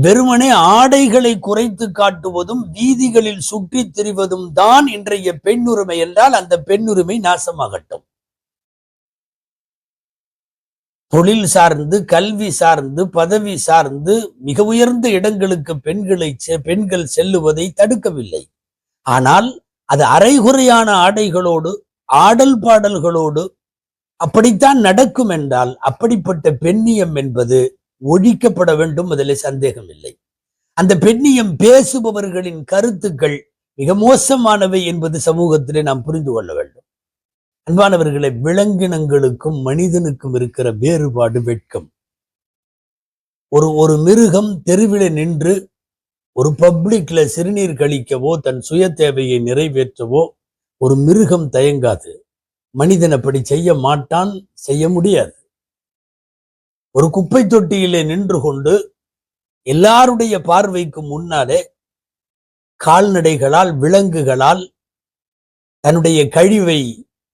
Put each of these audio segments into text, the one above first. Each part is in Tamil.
வெறுமனே ஆடைகளை குறைத்து காட்டுவதும் வீதிகளில் சுற்றித் திரிவதும் தான் இன்றைய பெண்ணுரிமை என்றால் அந்த பெண்ணுரிமை நாசமாகட்டும். தொழில் சார்ந்து கல்வி சார்ந்து பதவி சார்ந்து மிக உயர்ந்த இடங்களுக்கு பெண்களை செ- பெண்கள் செல்லுவதை தடுக்கவில்லை. ஆனால் அது அரைகுறையான ஆடைகளோடு ஆடல் பாடல்களோடு அப்படித்தான் நடக்கும் என்றால் அப்படிப்பட்ட பெண்ணியம் என்பது ஒழிக்கப்பட வேண்டும் அதில் சந்தேகம் இல்லை அந்த பெண்ணியம் பேசுபவர்களின் கருத்துக்கள் மிக மோசமானவை என்பது சமூகத்திலே நாம் புரிந்து கொள்ள வேண்டும். அன்பானவர்களை விலங்கினங்களுக்கும் மனிதனுக்கும் இருக்கிற வேறுபாடு வெட்கம். ஒரு ஒரு மிருகம் தெருவில நின்று ஒரு பப்ளிக்ல சிறுநீர் கழிக்கவோ தன் சுய தேவையை நிறைவேற்றவோ ஒரு மிருகம் தயங்காது. மனிதன் அப்படி செய்ய மாட்டான் செய்ய முடியாது. ஒரு குப்பை தொட்டியிலே நின்று கொண்டு எல்லாருடைய பார்வைக்கு முன்னாலே கால்நடைகளால் விலங்குகளால் தன்னுடைய கழிவை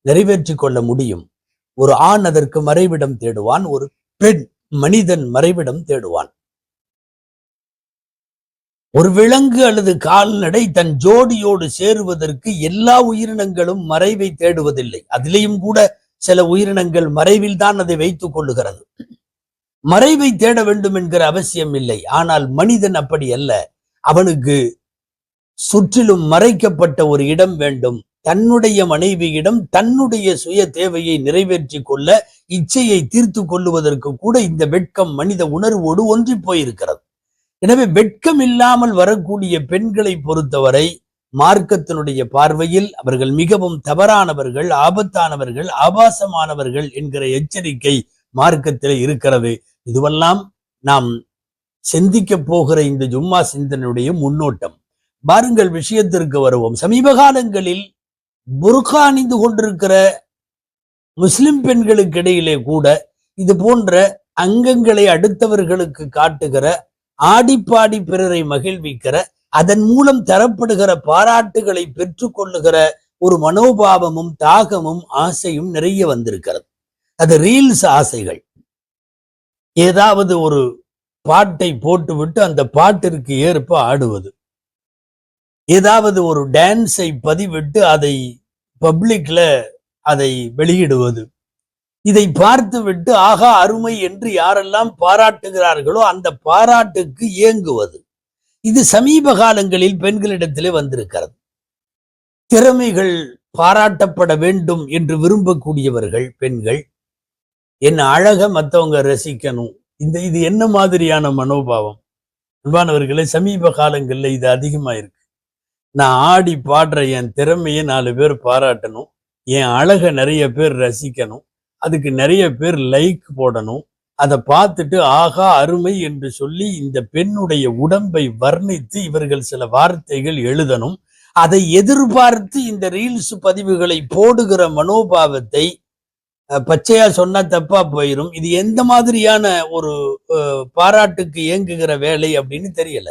நிறைவேற்றிக் கொள்ள முடியும். ஒரு ஆண் அதற்கு மறைவிடம் தேடுவான் ஒரு பெண் மனிதன் மறைவிடம் தேடுவான். ஒரு விலங்கு அல்லது கால்நடை தன் ஜோடியோடு சேருவதற்கு எல்லா உயிரினங்களும் மறைவை தேடுவதில்லை. அதிலேயும் கூட சில உயிரினங்கள் மறைவில் தான் அதை வைத்துக் கொள்ளுகிறது. மறைவை தேட வேண்டும் என்கிற அவசியம் இல்லை. ஆனால் மனிதன் அப்படி அல்ல. அவனுக்கு சுற்றிலும் மறைக்கப்பட்ட ஒரு இடம் வேண்டும். தன்னுடைய மனைவியிடம் தன்னுடைய சுய தேவையை நிறைவேற்றிக் கொள்ள இச்சையை தீர்த்து கொள்ளுவதற்கு கூட இந்த வெட்கம் மனித உணர்வோடு ஒன்றி போயிருக்கிறது. எனவே வெட்கம் இல்லாமல் வரக்கூடிய பெண்களை பொறுத்தவரை மார்க்கத்தினுடைய பார்வையில் அவர்கள் மிகவும் தவறானவர்கள் ஆபத்தானவர்கள் ஆபாசமானவர்கள் என்கிற எச்சரிக்கை மார்க்கத்தில் இருக்கிறது. இதுவெல்லாம் நாம் சிந்திக்க போகிற இந்த ஜும்மா சிந்தனுடைய முன்னோட்டம். பாருங்கள் விஷயத்திற்கு வருவோம். சமீப காலங்களில் புர்கா அணிந்து கொண்டிருக்கிற முஸ்லிம் பெண்களுக்கு இடையிலே கூட இது போன்ற அங்கங்களை அடுத்தவர்களுக்கு காட்டுகிற ஆடிப்பாடி பிறரை மகிழ்விக்கிற அதன் மூலம் தரப்படுகிற பாராட்டுகளை பெற்றுக்கொள்ளுகிற ஒரு மனோபாவமும் தாகமும் ஆசையும் நிறைய வந்திருக்கிறது. அது ரீல்ஸ் ஆசைகள். ஏதாவது ஒரு பாட்டை போட்டுவிட்டு அந்த பாட்டிற்கு ஏற்ப ஆடுவது. ஏதாவது ஒரு டான்ஸை பதிவிட்டு அதை பப்ளிக்ல அதை வெளியிடுவது. இதை பார்த்துவிட்டு ஆகா அருமை என்று யாரெல்லாம் பாராட்டுகிறார்களோ அந்த பாராட்டுக்கு இயங்குவது இது சமீப காலங்களில் பெண்களிடத்திலே வந்திருக்கிறது. திறமைகள் பாராட்டப்பட வேண்டும் என்று விரும்பக்கூடியவர்கள் பெண்கள் என் அழக மற்றவங்க ரசிக்கணும். இந்த இது என்ன மாதிரியான மனோபாவம்? அன்பானவர்களே சமீப காலங்களில் இது அதிகமாக இருக்கு நான் ஆடி பாடுற என் திறமையை நாலு பேர் பாராட்டணும். என் அழகை நிறைய பேர் ரசிக்கணும். அதுக்கு நிறைய பேர் லைக் போடணும். அதை பார்த்துட்டு ஆகா அருமை என்று சொல்லி இந்த பெண்ணுடைய உடம்பை வர்ணித்து இவர்கள் சில வார்த்தைகள் எழுதணும். அதை எதிர்பார்த்து இந்த ரீல்ஸ் பதிவுகளை போடுகிற மனோபாவத்தை பச்சையா சொன்னா தப்பா போயிரும். இது எந்த மாதிரியான ஒரு அஹ், பாராட்டுக்கு இயங்குகிற வேலை அப்படின்னு தெரியல.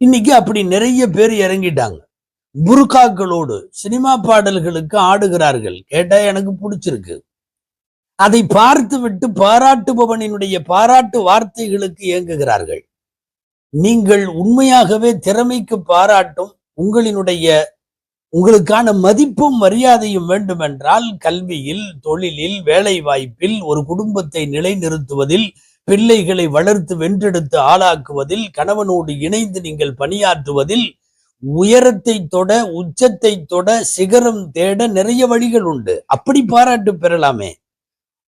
இன்னைக்கு அப்படி நிறைய பேர் இறங்கிட்டாங்க. புருக்காக்களோடு சினிமா பாடல்களுக்கு ஆடுகிறார்கள். கேட்டா எனக்கு பிடிச்சிருக்கு. அதை பார்த்து விட்டு பாராட்டுபவனினுடைய பாராட்டு வார்த்தைகளுக்கு இயங்குகிறார்கள். நீங்கள் உண்மையாகவே திறமைக்கு பாராட்டும் உங்களினுடைய உங்களுக்கான மதிப்பும் மரியாதையும் வேண்டுமென்றால் கல்வியில் தொழிலில் வேலை வாய்ப்பில் ஒரு குடும்பத்தை நிலைநிறுத்துவதில் பிள்ளைகளை வளர்த்து வென்றெடுத்து ஆளாக்குவதில் கணவனோடு இணைந்து நீங்கள் பணியாற்றுவதில் உயரத்தை தொட உச்சத்தை தொட சிகரம் தேட நிறைய வழிகள் உண்டு. அப்படி பாராட்டு பெறலாமே.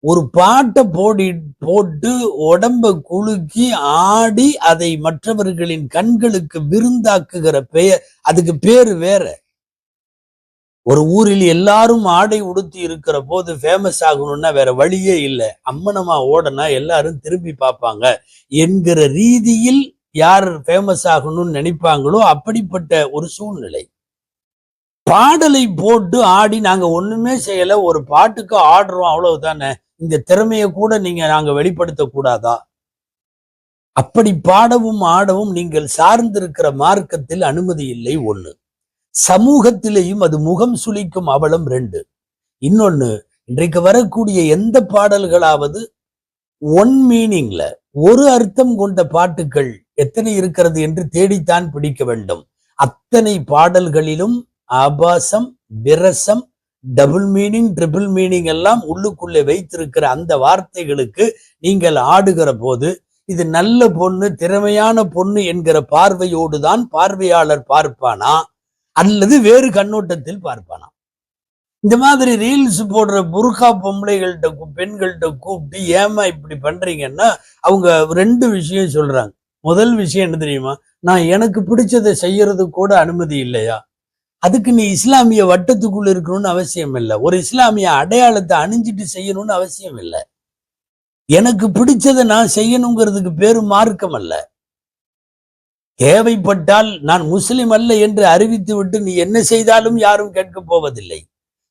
ஒரு பாட்டை போடி போட்டு உடம்ப குலுக்கி ஆடி அதை மற்றவர்களின் கண்களுக்கு விருந்தாக்குகிற பெயர் அதுக்கு பேரு வேற. ஒரு ஊரில் எல்லாரும் ஆடை உடுத்தி இருக்கிற போது ஃபேமஸ் ஆகணும்னா வேற வழியே இல்லை. அம்மனமா ஓடனா எல்லாரும் திரும்பி பார்ப்பாங்க. என்கிற ரீதியில் யார் ஃபேமஸ் ஆகணும்னு நினைப்பாங்களோ அப்படிப்பட்ட ஒரு சூழ்நிலை. பாடலை போட்டு ஆடி நாங்க ஒண்ணுமே செய்யல ஒரு பாட்டுக்கு ஆடுறோம் அவ்வளவுதானே. இந்த திறமையை கூட நீங்க நாங்க வெளிப்படுத்த கூடாதா? அப்படி பாடவும் ஆடவும் நீங்கள் சார்ந்திருக்கிற மார்க்கத்தில் அனுமதி இல்லை ஒண்ணு. சமூகத்திலேயும் அது முகம் சுளிக்கும் அவலம் ரெண்டு. இன்னொன்னு இன்றைக்கு வரக்கூடிய எந்த பாடல்களாவது ஒன் மீனிங்ல ஒரு அர்த்தம் கொண்ட பாட்டுகள் எத்தனை இருக்கிறது என்று தேடித்தான் பிடிக்க வேண்டும். அத்தனை பாடல்களிலும் ஆபாசம் விரசம் டபுள் மீனிங் ட்ரிபிள் மீனிங் எல்லாம் உள்ளுக்குள்ளே வைத்திருக்கிற அந்த வார்த்தைகளுக்கு நீங்கள் ஆடுகிற போது இது நல்ல பொண்ணு திறமையான பொண்ணு என்கிற பார்வையோடு தான் பார்வையாளர் பார்ப்பானா? அல்லது வேறு கண்ணோட்டத்தில் பார்ப்பானாம். இந்த மாதிரி ரீல்ஸ் போடுற புர்கா பொம்பளைகள்கிட்ட கூ- பெண்கள்கிட்ட கூப்பிட்டு ஏமா இப்படி பண்றீங்கன்னா அவங்க ரெண்டு விஷயம் சொல்றாங்க. முதல் விஷயம் என்ன தெரியுமா? நான் எனக்கு பிடிச்சதை செய்யறது கூட அனுமதி இல்லையா? அதுக்கு நீ இஸ்லாமிய வட்டத்துக்குள்ள இருக்கணும்னு அவசியம் இல்லை. ஒரு இஸ்லாமிய அடையாளத்தை அணிஞ்சிட்டு செய்யணும்னு அவசியம் இல்லை. எனக்கு பிடிச்சதை நான் செய்யணுங்கிறதுக்கு பேரு மார்க்கம் அல்ல. தேவைப்பட்டால் நான் முஸ்லிம் அல்ல என்று அறிவித்துவிட்டு நீ என்ன செய்தாலும் யாரும் கேட்கப் போவதில்லை.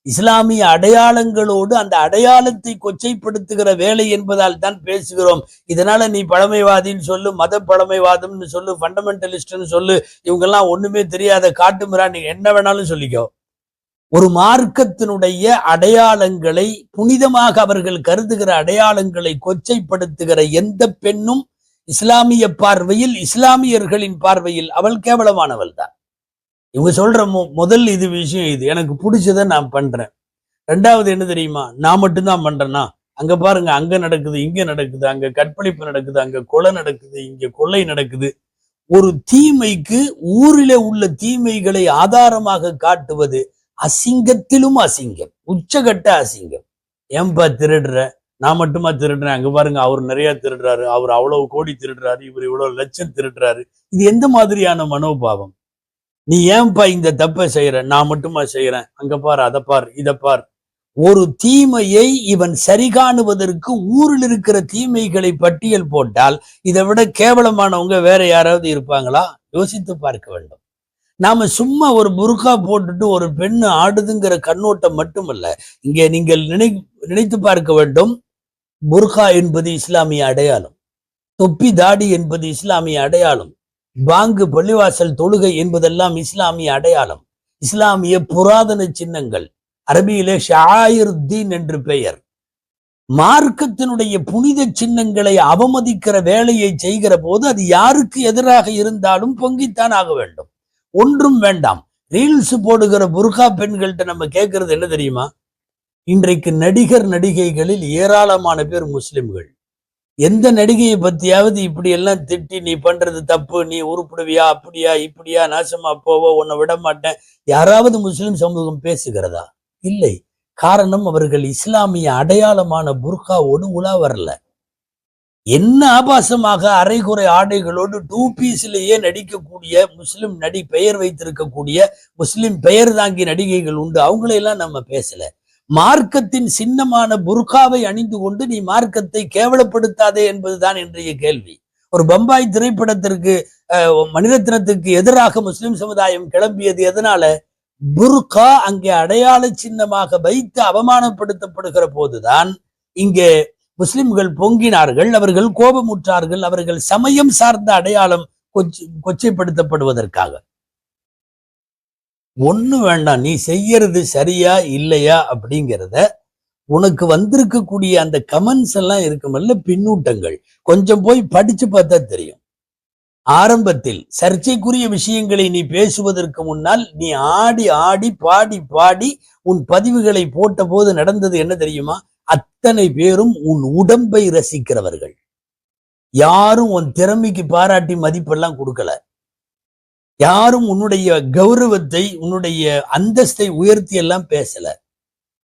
இஸ்லாமிய அடையாளங்களோடு அந்த அடையாளத்தை கொச்சைப்படுத்துகிற வேலை என்பதால் தான் பேசுகிறோம். இதனால நீ பழமைவாதின்னு சொல்லு மத பழமைவாதம்னு சொல்லு ஃபண்டமெண்டலிஸ்ட்னு சொல்லு இவங்கெல்லாம் ஒண்ணுமே தெரியாத காட்டுமிரா நீ என்ன வேணாலும் சொல்லிக்கோ. ஒரு மார்க்கத்தினுடைய அடையாளங்களை புனிதமாக அவர்கள் கருதுகிற அடையாளங்களை கொச்சைப்படுத்துகிற எந்த பெண்ணும் இஸ்லாமிய பார்வையில் இஸ்லாமியர்களின் பார்வையில் அவள் கேவலமானவள் தான் இவங்க சொல்ற மு- முதல் இது விஷயம் இது. எனக்கு பிடிச்சதை நான் பண்றேன். ரெண்டாவது என்ன தெரியுமா? நான் மட்டும்தான் பண்றேன்னா அங்க பாருங்க அங்க நடக்குது இங்க நடக்குது அங்க கற்பழிப்பு நடக்குது அங்க கொலை நடக்குது இங்க கொள்ளை நடக்குது. ஒரு தீமைக்கு ஊரிலே உள்ள தீமைகளை ஆதாரமாக காட்டுவது அசிங்கத்திலும் அசிங்கம். உச்சகட்ட அசிங்கம். ஏன்பா திருடுற? நான் மட்டுமா திருடுறேன்? அங்க பாருங்க அவர் நிறைய திருடுறாரு. அவர் அவ்வளவு கோடி திருடுறாரு. இவர் இவ்வளவு லட்சம் திருடுறாரு. இது எந்த மாதிரியான மனோபாவம்? நீ ஏன்பா இந்த தப்பை செய்யற? நான் மட்டுமா செய்யறேன். அங்க பார் அதை பார் இதை பார். ஒரு தீமையை இவன் சரி காணுவதற்கு ஊரில் இருக்கிற தீமைகளை பட்டியல் போட்டால் இதை விட கேவலமானவங்க வேற யாராவது இருப்பாங்களா? யோசித்து பார்க்க வேண்டும். நாம சும்மா ஒரு புருக்கா போட்டுட்டு ஒரு பெண்ணு ஆடுதுங்கிற கண்ணோட்டம் மட்டுமல்ல இங்கே நீங்கள் நினை நினைத்து பார்க்க வேண்டும். புர்கா என்பது இஸ்லாமிய அடையாளம். தொப்பி தாடி என்பது இஸ்லாமிய அடையாளம். பாங்கு பள்ளிவாசல் தொழுகை என்பதெல்லாம் இஸ்லாமிய அடையாளம். இஸ்லாமிய புராதன சின்னங்கள். அரபியிலே ஷாயிருத்தீன் என்று பெயர். மார்க்கத்தினுடைய புனித சின்னங்களை அவமதிக்கிற வேலையை செய்கிற போது அது யாருக்கு எதிராக இருந்தாலும் பொங்கித்தான் ஆக வேண்டும். ஒன்றும் வேண்டாம். ரீல்ஸ் போடுகிற புர்கா பெண்கள்கிட்ட நம்ம கேட்கறது என்ன தெரியுமா? இன்றைக்கு நடிகர் நடிகைகளில் ஏராளமான பேர் முஸ்லிம்கள். எந்த நடிகையை பத்தியாவது இப்படி எல்லாம் திட்டி நீ பண்றது தப்பு நீ உருப்பிடுவியா அப்படியா இப்படியா நாசமா போவோ உன்னை விட மாட்டேன். யாராவது முஸ்லிம் சமூகம் பேசுகிறதா? இல்லை. காரணம் அவர்கள் இஸ்லாமிய அடையாளமான புர்காவோடு உலா வரல. என்ன ஆபாசமாக அரைகுறை ஆடைகளோடு டூ பீஸ்லேயே நடிக்கக்கூடிய முஸ்லிம் நடி பெயர் வைத்திருக்கக்கூடிய முஸ்லிம் பெயர் தாங்கி நடிகைகள் உண்டு அவங்களையெல்லாம் நம்ம பேசல. மார்க்கத்தின் சின்னமான புர்காவை அணிந்து கொண்டு நீ மார்க்கத்தை கேவலப்படுத்தாதே என்பதுதான் இன்றைய கேள்வி. ஒரு பம்பாய் திரைப்படத்திற்கு அஹ், மணிரத்னத்துக்கு எதிராக முஸ்லிம் சமுதாயம் கிளம்பியது எதனால? புர்கா அங்கே அடையாள சின்னமாக வைத்து அவமானப்படுத்தப்படுகிற போதுதான் இங்கே முஸ்லிம்கள் பொங்கினார்கள் அவர்கள் கோபமுற்றார்கள் அவர்கள் சமயம் சார்ந்த அடையாளம் கொச்சை கொச்சைப்படுத்தப்படுவதற்காக. ஒன்று வேண்டாம் நீ செய்யறது சரியா இல்லையா அப்படிங்கிறத உனக்கு வந்திருக்கக்கூடிய அந்த கமெண்ட்ஸ் எல்லாம் இருக்குமல்ல பின்னூட்டங்கள். கொஞ்சம் போய் படிச்சு பார்த்தா தெரியும். ஆரம்பத்தில் சர்ச்சைக்குரிய விஷயங்களை நீ பேசுவதற்கு முன்னால் நீ ஆடி ஆடி பாடி பாடி உன் பதிவுகளை போட்ட போது நடந்தது என்ன தெரியுமா? அத்தனை பேரும் உன் உடம்பை ரசிக்கிறவர்கள். யாரும் உன் திறமைக்கு பாராட்டி மதிப்பெல்லாம் கொடுக்கல. யாரும் உன்னுடைய கௌரவத்தை உன்னுடைய அந்தஸ்தை உயர்த்தி எல்லாம் பேசல.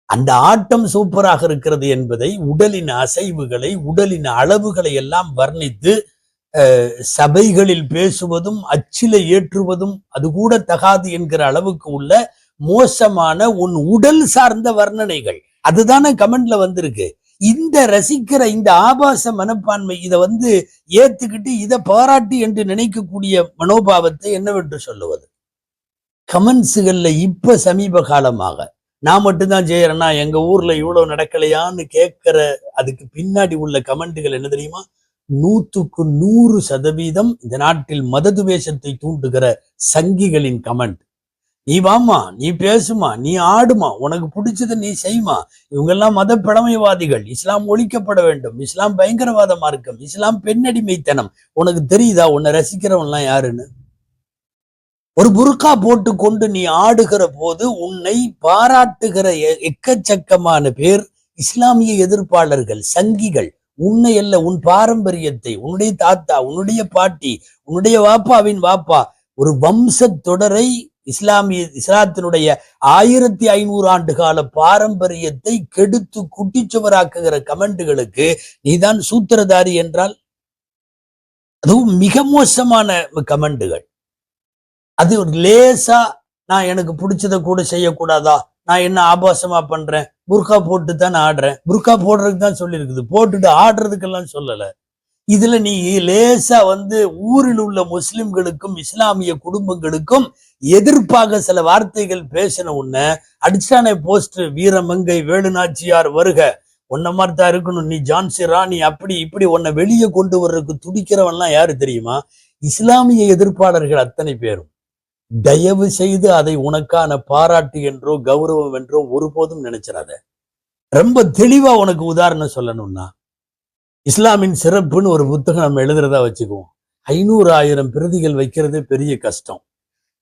அந்த ஆட்டம் சூப்பராக இருக்கிறது என்பதை உடலின் அசைவுகளை உடலின் அளவுகளை எல்லாம் வர்ணித்து சபைகளில் பேசுவதும் அச்சில ஏற்றுவதும் அது கூட தகாது என்கிற அளவுக்கு உள்ள மோசமான உன் உடல் சார்ந்த வர்ணனைகள். அதுதானே கமெண்ட்ல வந்திருக்கு. இந்த ரசிக்கிற இந்த ஆபாச மனப்பான்மை இதை வந்து ஏத்துக்கிட்டு இதை பாராட்டு என்று நினைக்கக்கூடிய மனோபாவத்தை என்னவென்று சொல்லுவது? கமெண்ட்ஸுகள்ல இப்ப சமீப காலமாக நான் மட்டும்தான் செய்யறேன்னா எங்க ஊர்ல இவ்வளவு நடக்கலையான்னு கேட்கிற அதுக்கு பின்னாடி உள்ள கமெண்ட்டுகள் என்ன தெரியுமா? நூற்றுக்கு நூறு சதவீதம் இந்த நாட்டில் மததுவேஷத்தை தூண்டுகிற சங்கிகளின் கமெண்ட். நீ வாமா நீ பேசுமா நீ ஆடுமா உனக்கு பிடிச்சதை நீ செய்மா இவங்கெல்லாம் மத பிழமைவாதிகள் இஸ்லாம் ஒழிக்கப்பட வேண்டும். இஸ்லாம் பயங்கரவாத மார்க்கம் இஸ்லாம் பெண்ணடிமைத்தனம். உனக்கு தெரியுதா உன்னை ரசிக்கிறவன்லாம் யாருன்னு? ஒரு புர்கா போட்டு கொண்டு நீ ஆடுகிற போது உன்னை பாராட்டுகிற எ- எக்கச்சக்கமான பேர் இஸ்லாமிய எதிர்ப்பாளர்கள் சங்கிகள். உன்னை அல்ல உன் பாரம்பரியத்தை உன்னுடைய தாத்தா உன்னுடைய பாட்டி உன்னுடைய வாப்பாவின் வாப்பா. ஒரு வம்சத் தொடரை இஸ்லாமிய இஸ்லாத்தினுடைய ஆயிரத்தி ஐநூறு ஆண்டு கால பாரம்பரியத்தை கெடுத்து குட்டிச்சுவராக்குகிற கமெண்ட்டுகளுக்கு நீதான் சூத்திரதாரி என்றால் அதுவும் மிக மோசமான கமெண்டுகள். அது ஒரு லேசா நான் எனக்கு பிடிச்சதை கூட செய்யக்கூடாதா? நான் என்ன ஆபாசமா பண்றேன்? புர்கா போட்டு தான் ஆடுறேன். புர்கா போடுறதுக்கு தான் சொல்லியிருக்குது. போட்டுட்டு ஆடுறதுக்கெல்லாம் சொல்லலை. இதுல நீ லேசா வந்து ஊரில் உள்ள முஸ்லிம்களுக்கும் இஸ்லாமிய குடும்பங்களுக்கும் எதிர்ப்பாக சில வார்த்தைகள் பேசின உன்ன அடிச்சானே போஸ்ட் வீரமங்கை வேலுநாச்சியார் வருக. உன்ன மாதிரி தான் இருக்கணும். நீ ஜான்சி ராணி அப்படி இப்படி உன்னை வெளியே கொண்டு வர்றதுக்கு துடிக்கிறவன்லாம் யாரு தெரியுமா? இஸ்லாமிய எதிர்ப்பாளர்கள் அத்தனை பேரும். தயவு செய்து அதை உனக்கான பாராட்டு என்றோ கௌரவம் என்றோ ஒருபோதும் நினைச்சிடாத ரொம்ப தெளிவா உனக்கு உதாரணம் சொல்லணும்னா இஸ்லாமின் சிறப்புன்னு ஒரு புத்தகம் நம்ம எழுதுறதா வச்சுக்குவோம். ஐநூறு ஆயிரம் பிரதிகள் வைக்கிறதே பெரிய கஷ்டம்.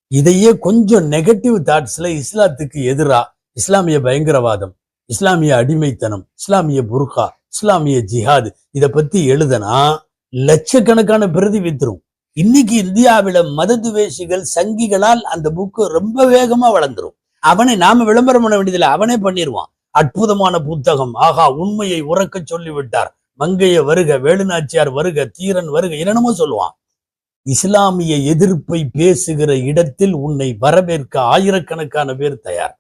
இதையே கொஞ்சம் நெகட்டிவ் தாட்ஸ்ல இஸ்லாத்துக்கு எதிரா இஸ்லாமிய பயங்கரவாதம் இஸ்லாமிய அடிமைத்தனம் இஸ்லாமிய புர்கா இஸ்லாமிய ஜிஹாத் இத பத்தி எழுதனா லட்சக்கணக்கான பிரதி வித்துரும். இன்னைக்கு இந்தியாவில மததுவேஷிகள் சங்கிகளால் அந்த புக்கு ரொம்ப வேகமா வளர்ந்துரும். அவனை நாம விளம்பரம் பண்ண வேண்டியதில்லை அவனே பண்ணிடுவான் அற்புதமான புத்தகம் ஆகா உண்மையை உறக்க சொல்லிவிட்டார். மங்கைய வருக வேலுநாச்சியார் வருக தீரன் வருக என்னென்னமோ சொல்லுவான். இஸ்லாமிய எதிர்ப்பை பேசுகிற இடத்தில் உன்னை வரவேற்க ஆயிரக்கணக்கான பேர் தயார்.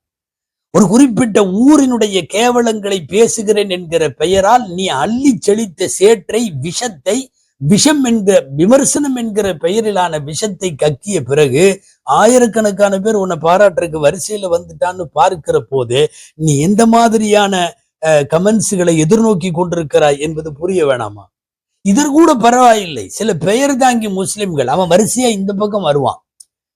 ஒரு குறிப்பிட்ட ஊரினுடைய கேவலங்களை பேசுகிறேன் என்கிற பெயரால் நீ அள்ளி செழித்த சேற்றை விஷத்தை விஷம் என்கிற விமர்சனம் என்கிற பெயரிலான விஷத்தை கக்கிய பிறகு ஆயிரக்கணக்கான பேர் உன்னை பாராட்டுறதுக்கு வரிசையில வந்துட்டான்னு பார்க்கிற போது நீ எந்த மாதிரியான கமெண்ட்ஸ்களை எதிர்நோக்கி கொண்டிருக்கிறாய் என்பது புரிய வேணாமா? இதற்கூட பரவாயில்லை. சில பெயர் தாங்கி முஸ்லிம்கள் அவன் வரிசையா இந்த பக்கம் வருவான்.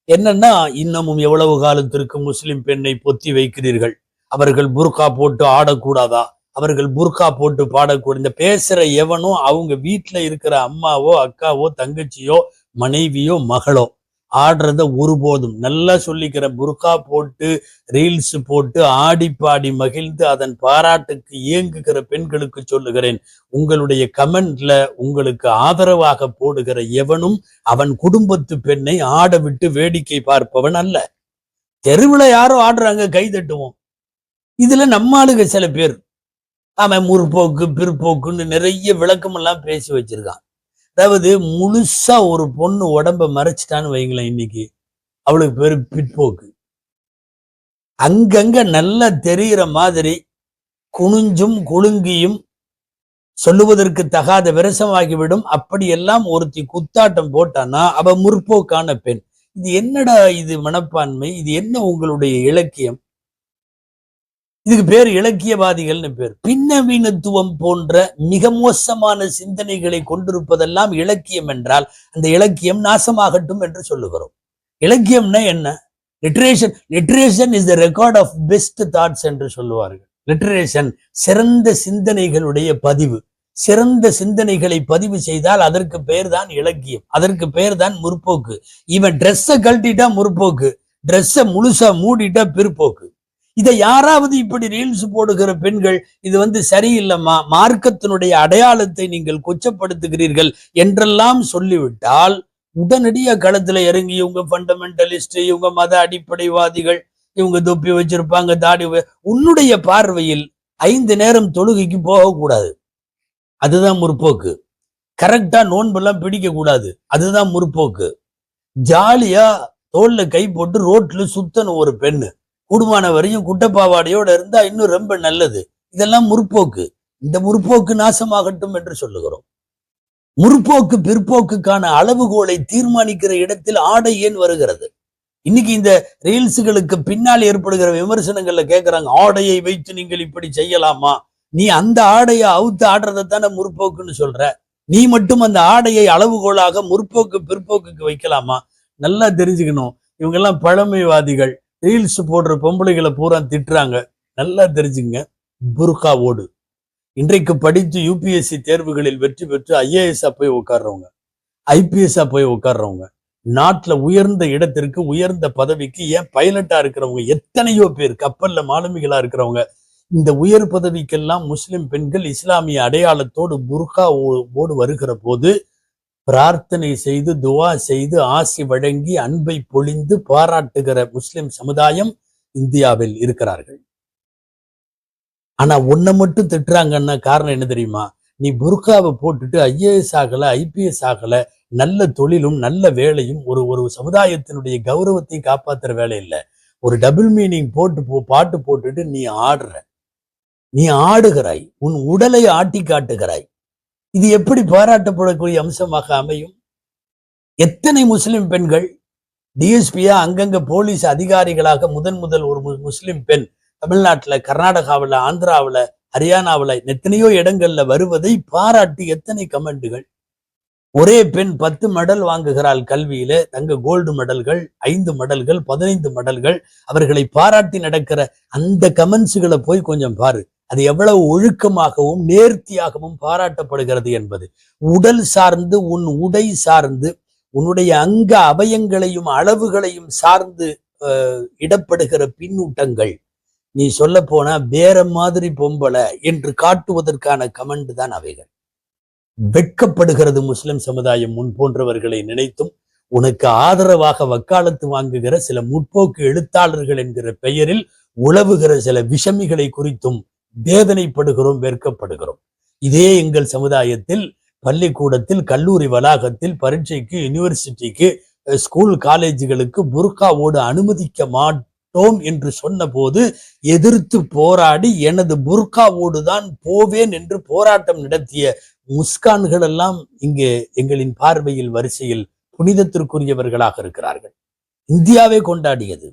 என்னன்னா இன்னமும் எவ்வளவு காலத்திற்கு முஸ்லிம் பெண்ணை பொத்தி வைக்கிறீர்கள்? அவர்கள் புர்கா போட்டு ஆடக்கூடாதா? அவர்கள் புர்கா போட்டு பாடக்கூடாது? இந்த பேசுற எவனோ அவங்க வீட்டுல இருக்கிற அம்மாவோ அக்காவோ தங்கச்சியோ மனைவியோ மகளோ ஆடுறத ஒருபோதும் நல்லா சொல்லிக்கிற புர்கா போட்டு ரீல்ஸ் போட்டு ஆடி பாடி மகிழ்ந்து அதன் பாராட்டுக்கு இயங்குகிற பெண்களுக்கு சொல்லுகிறேன். உங்களுடைய கமெண்ட்ல உங்களுக்கு ஆதரவாக போடுகிற எவனும் அவன் குடும்பத்து பெண்ணை ஆட விட்டு வேடிக்கை பார்ப்பவன் அல்ல. தெருவுல யாரோ ஆடுறாங்க கை தட்டுவோம். இதுல நம்ம ஆளுங்க சில பேர். அவன் முற்போக்கு பிற்போக்குன்னு நிறைய விளக்கமெல்லாம் பேசி வச்சிருக்கான். அதாவது முழுசா ஒரு பொண்ணு உடம்ப மறைச்சிட்டான்னு வைங்களேன் இன்னைக்கு. அவளுக்கு பெரும் பிற்போக்கு. அங்கங்க நல்லா தெரிகிற மாதிரி குனிஞ்சும் குலுங்கியும் சொல்லுவதற்கு தகாத விரசமாகிவிடும். அப்படியெல்லாம் ஒருத்தி குத்தாட்டம் போட்டான்னா அவ முற்போக்கான பெண். இது என்னடா இது மனப்பான்மை? இது என்ன உங்களுடைய இலக்கியம்? இதுக்கு பேர் இலக்கியவாதிகள்னு பேர். பின்னவீனத்துவம் போன்ற மிக மோசமான சிந்தனைகளை கொண்டிருப்பதெல்லாம் இலக்கியம் என்றால் அந்த இலக்கியம் நாசமாகட்டும் என்று சொல்லுகிறோம். இலக்கியம்னா என்ன? Literature literature is the record of best thoughts என்று சொல்லுவார்கள். லிட்ரேஷன் சிறந்த சிந்தனைகளுடைய பதிவு. சிறந்த சிந்தனைகளை பதிவு செய்தால் அதற்கு பெயர் தான் இலக்கியம். அதற்கு பெயர் தான் முற்போக்கு. இவன் ட்ரெஸ்ஸை கழட்டிட்டா முற்போக்கு. ட்ரெஸ்ஸை முழுசா மூடிட்டா பிற்போக்கு. இதை யாராவது இப்படி ரீல்ஸ் போடுகிற பெண்கள் இது வந்து சரியில்லைம்மா மார்க்கத்தினுடைய அடையாளத்தை நீங்கள் கொச்சப்படுத்துகிறீர்கள் என்றெல்லாம் சொல்லிவிட்டால் உடனடியா களத்துல இறங்கி இவங்க ஃபண்டமெண்டலிஸ்ட் இவங்க மத அடிப்படைவாதிகள் இவங்க தொப்பி வச்சிருப்பாங்க தாடி உன்னுடைய பார்வையில் ஐந்து நேரம் தொழுகைக்கு போகக்கூடாது. அதுதான் முற்போக்கு. கரெக்டா நோன்பெல்லாம் பிடிக்க கூடாது அதுதான் முற்போக்கு. ஜாலியா தோல்ல கை போட்டு ரோட்ல சுத்தணும் ஒரு பெண்ணு. கூடுமான வரையும் குட்டப்பாவாடையோட இருந்தா இன்னும் ரொம்ப நல்லது. இதெல்லாம் முற்போக்கு. இந்த முற்போக்கு நாசமாகட்டும் என்று சொல்லுகிறோம். முற்போக்கு பிற்போக்குக்கான அளவுகோலை தீர்மானிக்கிற இடத்தில் ஆடை ஏன் வருகிறது? இன்னைக்கு இந்த ரீல்ஸுகளுக்கு பின்னால் ஏற்படுகிற விமர்சனங்கள்ல கேக்குறாங்க ஆடையை வைத்து நீங்கள் இப்படி செய்யலாமா? நீ அந்த ஆடையை அவுத்து ஆடுறதை தானே முற்போக்குன்னு சொல்ற? நீ மட்டும் அந்த ஆடையை அளவுகோலாக முற்போக்கு பிற்போக்குக்கு வைக்கலாமா? நல்லா தெரிஞ்சுக்கணும். இவங்கெல்லாம் பழமைவாதிகள். ரீல்ஸ் போடுற பொம்பளைகளை பூரா திட்டுறாங்க. நல்லா தெரிஞ்சுங்க புர்காவோடு இன்றைக்கு படித்து யூபிஎஸ்சி தேர்வுகளில் வெற்றி பெற்று ஐஏஎஸ் போய் உட்கார்றவங்க ஐபிஎஸ் போய் உட்கார்றவங்க நாட்டுல உயர்ந்த இடத்திற்கு உயர்ந்த பதவிக்கு ஏன் பைலட்டா இருக்கிறவங்க? எத்தனையோ பேர் கப்பல்ல மாலுமிகளா இருக்கிறவங்க. இந்த உயர் பதவிக்கெல்லாம் முஸ்லிம் பெண்கள் இஸ்லாமிய அடையாளத்தோடு புர்கா ஓடு வருகிற போது பிரார்த்தனை செய்து துவா செய்து ஆசி வழங்கி அன்பை பொழிந்து பாராட்டுகிற முஸ்லிம் சமுதாயம் இந்தியாவில் இருக்கிறார்கள். ஆனா உன்னை மட்டும் திட்டுறாங்கன்னா காரணம் என்ன தெரியுமா? நீ புர்காவை போட்டுட்டு ஐஏஎஸ் ஆகல ஐபிஎஸ் ஆகல நல்ல தொழிலும் நல்ல வேலையும் ஒரு ஒரு சமுதாயத்தினுடைய கௌரவத்தை காப்பாத்துற வேலை இல்லை. ஒரு டபுள் மீனிங் போட்டு போ பாட்டு போட்டுட்டு நீ ஆடுற. நீ ஆடுகிறாய். உன் உடலை ஆட்டி காட்டுகிறாய் இது எப்படி பாராட்டப்படக்கூடிய அம்சமாக அமையும்? எத்தனை முஸ்லிம் பெண்கள் டிஎஸ்பியா அங்கங்க போலீஸ் அதிகாரிகளாக முதன் முதல் ஒரு முஸ்லிம் பெண் தமிழ்நாட்டுல கர்நாடகாவில் ஆந்திராவுல ஹரியானாவுல எத்தனையோ இடங்கள்ல வருவதை பாராட்டி எத்தனை கமெண்டுகள்? ஒரே பெண் பத்து மெடல் வாங்குகிறாள் கல்வியில தங்க கோல்டு மெடல்கள் ஐந்து மெடல்கள் பதினைந்து மெடல்கள். அவர்களை பாராட்டி நடக்கிற அந்த கமெண்ட்ஸுகளை போய் கொஞ்சம் பாரு. அது எவ்வளவு ஒழுக்கமாகவும் நேர்த்தியாகவும் பாராட்டப்படுகிறது என்பது. உடல் சார்ந்து உன் உடை சார்ந்து உன்னுடைய அங்க அவயங்களையும் அளவுகளையும் சார்ந்து இடப்படுகிற பின்னூட்டங்கள். நீ சொல்ல போனா வேற மாதிரி பொம்பளை என்று காட்டுவதற்கான கமெண்ட் தான் அவைகள். வெட்கப்படுகிறது முஸ்லிம் சமுதாயம் முன் போன்றவர்களை நினைத்தும் உனக்கு ஆதரவாக வக்காலத்து வாங்குகிற சில முற்போக்கு எழுத்தாளர்கள் என்கிற பெயரில் உழவுகிற சில விஷமிகளை குறித்தும் வேதனைப்படுகிறோம் வெறுக்கப்படுகிறோம். இதே எங்கள் சமுதாயத்தில் பள்ளிக்கூடத்தில் கல்லூரி வளாகத்தில் பரீட்சைக்கு யூனிவர்சிட்டிக்கு ஸ்கூல் காலேஜுகளுக்கு புர்காவோடு அனுமதிக்க மாட்டோம் என்று சொன்னபோது எதிர்த்து போராடி எனது புர்காவோடு தான் போவேன் என்று போராட்டம் நடத்திய முஸ்கான்கள் எல்லாம் இங்கே எங்களின் பார்வையில் வரிசையில் புனிதத்திற்குரியவர்களாக இருக்கிறார்கள். இந்தியாவே கொண்டாடியது.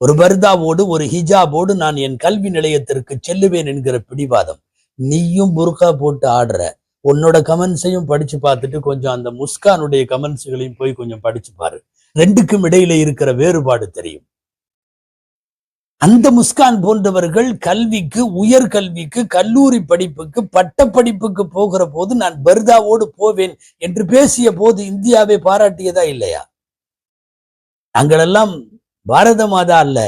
ஒரு பர்தாவோடு ஒரு ஹிஜாபோடு நான் என் கல்வி நிலையத்திற்கு செல்லுவேன் என்கிற பிடிவாதம். நீயும் புர்கா போட்டு ஆடுற. உன்னோட கமெண்ட்ஸையும் படிச்சு பார்த்துட்டு கொஞ்சம் அந்த முஸ்கானுடைய கமெண்ட்ஸ்களையும் போய் கொஞ்சம் படிச்சு பாரு. ரெண்டுக்கும் இடையில இருக்கிற வேறுபாடு தெரியும். அந்த முஸ்கான் போன்றவர்கள் கல்விக்கு உயர் கல்விக்கு கல்லூரி படிப்புக்கு பட்ட படிப்புக்கு போகிற போது நான் பர்தாவோடு போவேன் என்று பேசிய போது இந்தியாவை பாராட்டியதா இல்லையா? நாங்களெல்லாம் பாரத மாதா அல்ல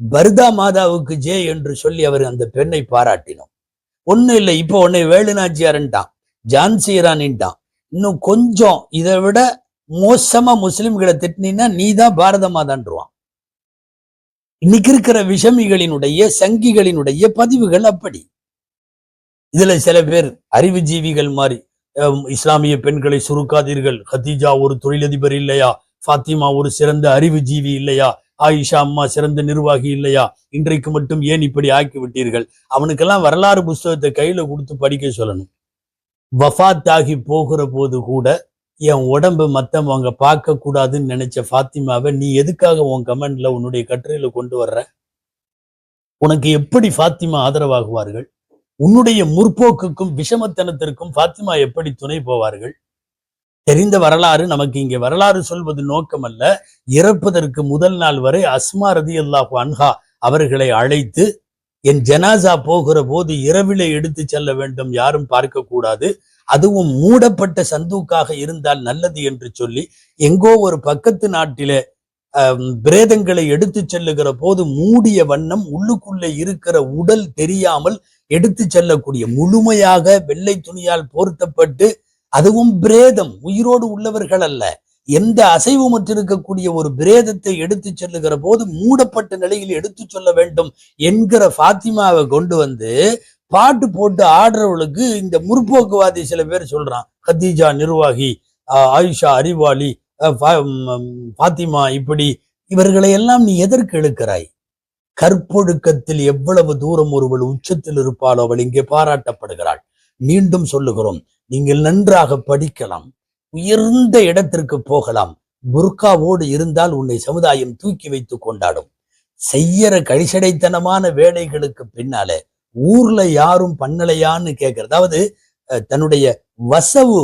பர்தா மாதாவுக்கு ஜே என்று சொல்லி அவர் அந்த பெண்ணை பாராட்டினோம். ஒண்ணும் இல்லை இப்போ உன்னை வேலுநாச்சியாரன்ட்டான் ஜான்சியரானின்ட்டான் இன்னும் கொஞ்சம் இதை விட மோசமா முஸ்லிம்களை திட்டினா நீ தான் பாரத மாதான்றுவான் இன்னைக்கு இருக்கிற விஷமிகளினுடைய சங்கிகளினுடைய பதிவுகள் அப்படி. இதுல சில பேர் அறிவுஜீவிகள் மாதிரி இஸ்லாமிய பெண்களை சுருக்காதீர்கள். ஹதீஜா ஒரு தொழிலதிபர் இல்லையா? ஃபாத்திமா ஒரு சிறந்த அறிவுஜீவி இல்லையா? ஆயிஷா அம்மா சிறந்த நிர்வாகி இல்லையா? இன்றைக்கு மட்டும் ஏன் இப்படி ஆக்கி விட்டீர்கள் அவனுக்கெல்லாம் வரலாறு புஸ்தகத்தை கையில கொடுத்து படிக்க சொல்லணும். வஃபாத் ஆகி போகிற போது கூட என் உடம்பு மத்தவங்க பார்க்க கூடாதுன்னு நினைச்ச ஃபாத்திமாவை நீ எதுக்காக உன் கமெண்ட்ல உன்னுடைய கட்டுரையில கொண்டு வர்ற? உனக்கு எப்படி ஃபாத்திமா ஆதரவாகுவார்கள்? உன்னுடைய முற்போக்குக்கும் விஷமத்தனத்திற்கும் ஃபாத்திமா எப்படி துணை போவார்கள்? தெரிந்த வரலாறு நமக்கு இங்கே வரலாறு சொல்வது நோக்கமல்ல. இறப்பதற்கு முதல் நாள் வரை அஸ்மா ரதி அல்லாஹ் அன்ஹா அவர்களை அழைத்து என் ஜனாசா போகிற போது இரவிலே எடுத்து செல்ல வேண்டும் யாரும் பார்க்க கூடாது அதுவும் மூடப்பட்ட சந்தூக்காக இருந்தால் நல்லது என்று சொல்லி எங்கோ ஒரு பக்கத்து நாட்டிலே பிரேதங்களை எடுத்து செல்லுகிற போது மூடிய வண்ணம் உள்ளுக்குள்ளே இருக்கிற உடல் தெரியாமல் எடுத்து செல்லக்கூடிய முழுமையாக வெள்ளை துணியால் போர்த்தப்பட்டு அதுவும் பிரேதம். உயிரோடு உள்ளவர்கள் அல்ல. எந்த அசைவமற்றிருக்கக்கூடிய ஒரு பிரேதத்தை எடுத்து செல்லுகிற போது மூடப்பட்ட நிலையில் எடுத்து சொல்ல வேண்டும் என்கிற பாத்திமாவை கொண்டு வந்து பாட்டு போட்டு ஆடுறவளுக்கு இந்த முற்போக்குவாதி சில பேர் சொல்றான். கத்தீஜா நிர்வாகி ஆஹ் ஆயிஷா அறிவாளி பாத்திமா இப்படி இவர்களை எல்லாம் நீ எதற்கு இழுக்கிறாய்? கற்பொழுக்கத்தில் எவ்வளவு தூரம் ஒருவள் உச்சத்தில் இருப்பாளோ அவள் இங்கே பாராட்டப்படுகிறாள். மீண்டும் சொல்லுகிறோம். நீங்கள் நன்றாக படிக்கலாம். உயர்ந்த இடத்திற்கு போகலாம். புர்காவோடு இருந்தால் உன்னை சமுதாயம் தூக்கி வைத்து கொண்டாடும். செய்யற கழிசடைத்தனமான வேலைகளுக்கு பின்னால ஊர்ல யாரும் பண்ணலையான்னு கேட்கறது அதாவது அஹ், தன்னுடைய வசவு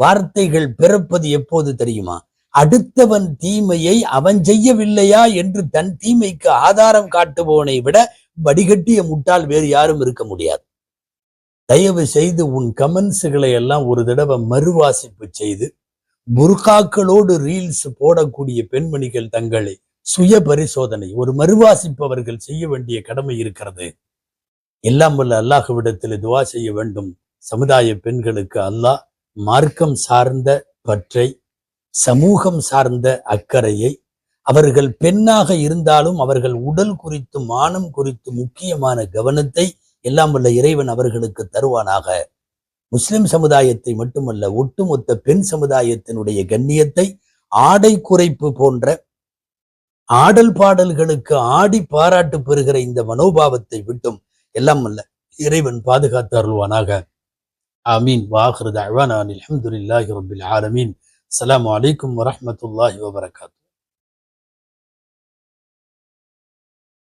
வார்த்தைகள் பிறப்பது எப்போது தெரியுமா? அடுத்தவன் தீமையை அவன் செய்யவில்லையா என்று தன் தீமைக்கு ஆதாரம் காட்டுபவனை விட வடிகட்டிய முட்டால் வேறு யாரும் இருக்க முடியாது. தயவு செய்து உன் கமெண்ட்ஸுகளை எல்லாம் ஒரு தடவை மறுவாசிப்பு செய்து புர்காக்களோடு ரீல்ஸ் போடக்கூடிய பெண்மணிகள் தங்களை சுய பரிசோதனை ஒரு மறுவாசிப்பவர்கள் செய்ய வேண்டிய கடமை இருக்கிறது. எல்லாம் வல்ல அல்லாஹுவிடத்தில் துவா செய்ய வேண்டும். சமுதாய பெண்களுக்கு அல்லாஹ் மார்க்கம் சார்ந்த பற்றை சமூகம் சார்ந்த அக்கறையை அவர்கள் பெண்ணாக இருந்தாலும் அவர்கள் உடல் குறித்து மானம் குறித்து முக்கியமான கவனத்தை எல்லாம் வல்ல இறைவன் அவர்களுக்கு தருவானாக. முஸ்லிம் சமுதாயத்தை மட்டுமல்ல ஒட்டுமொத்த பெண் சமுதாயத்தினுடைய கண்ணியத்தை ஆடை குறைப்பு போன்ற ஆடல் பாடல்களுக்கு ஆடி பாராட்டு பெறுகிற இந்த மனோபாவத்தை விட்டும் எல்லாம் அல்ல இறைவன் பாதுகாத்து அருள்வானாக. ஆமீன். வாஹ்ரத் அழ்வானான் அல்ஹம்துலில்லாஹி ரபில் ஆலமீன். அலாம் வலைக்கம் வரமத்துல்லாஹி வபரகாத்து